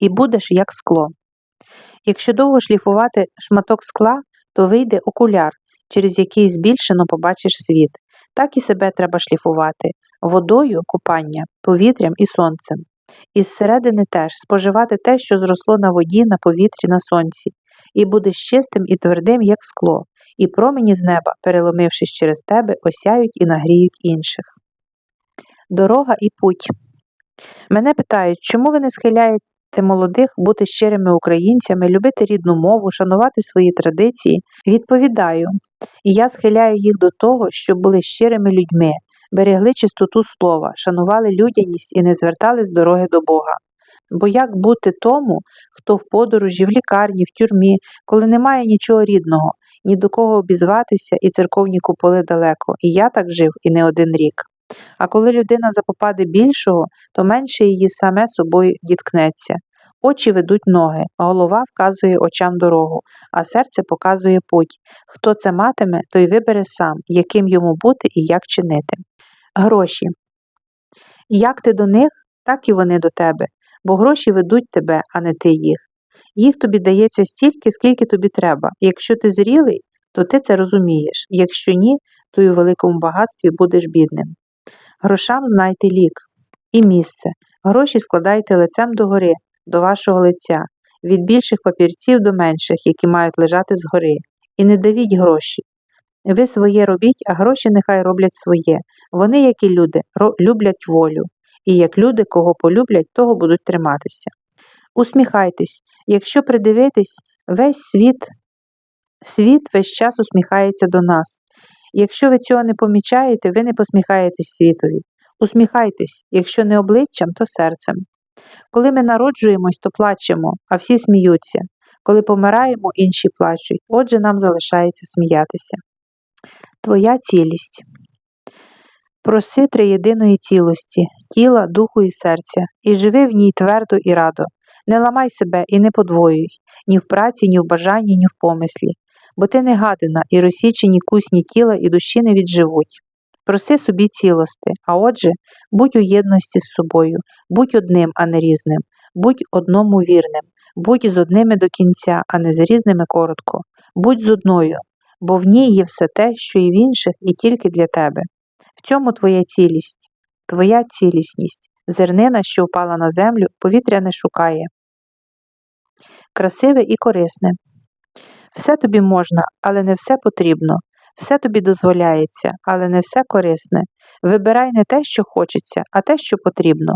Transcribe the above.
і будеш як скло. Якщо довго шліфувати шматок скла, то вийде окуляр, через який збільшено побачиш світ. Так і себе треба шліфувати водою купання, повітрям і сонцем. І зсередини теж споживати те, що зросло на воді, на повітрі, на сонці, і будеш чистим і твердим, як скло, і промені з неба, переломившись через тебе, осяють і нагріють інших. Дорога і путь. Мене питають, чому ви не схиляєте молодих бути щирими українцями, любити рідну мову, шанувати свої традиції? Відповідаю, і я схиляю їх до того, щоб були щирими людьми, берегли чистоту слова, шанували людяність і не звертали з дороги до Бога. Бо як бути тому, хто в подорожі, в лікарні, в тюрмі, коли немає нічого рідного, ні до кого обізватися, і церковні куполи далеко, і я так жив і не один рік. А коли людина запопаде більшого, то менше її саме собою діткнеться. Очі ведуть ноги, голова вказує очам дорогу, а серце показує путь. Хто це матиме, той вибере сам, яким йому бути і як чинити. Гроші. Як ти до них, так і вони до тебе, бо гроші ведуть тебе, а не ти їх. Їх тобі дається стільки, скільки тобі треба. Якщо ти зрілий, то ти це розумієш. Якщо ні, то й у великому багатстві будеш бідним. Грошам знайте лік і місце. Гроші складайте лицем догори, до вашого лиця, від більших папірців до менших, які мають лежати згори. І не давіть гроші. Ви своє робіть, а гроші нехай роблять своє. Вони, як і люди, люблять волю. І як люди, кого полюблять, того будуть триматися. Усміхайтесь, якщо придивитись, весь світ, світ весь час усміхається до нас. Якщо ви цього не помічаєте, ви не посміхаєтесь світові. Усміхайтесь, якщо не обличчям, то серцем. Коли ми народжуємось, то плачемо, а всі сміються. Коли помираємо, інші плачуть. Отже, нам залишається сміятися. Твоя цілість. Проси триєдиної цілості, тіла, духу і серця, і живи в ній твердо і радо. Не ламай себе і не подвоюй ні в праці, ні в бажанні, ні в помислі, бо ти не гадина, і розсічені кусні тіла і душі не відживуть. Проси собі цілости, а отже, будь у єдності з собою, будь одним, а не різним, будь одному вірним, будь з одними до кінця, а не з різними коротко, будь з одною, бо в ній є все те, що і в інших, і тільки для тебе. В цьому твоя цілість, твоя цілісність, зернина, що впала на землю, повітря не шукає. Красиве і корисне. Все тобі можна, але не все потрібно. Все тобі дозволяється, але не все корисне. Вибирай не те, що хочеться, а те, що потрібно.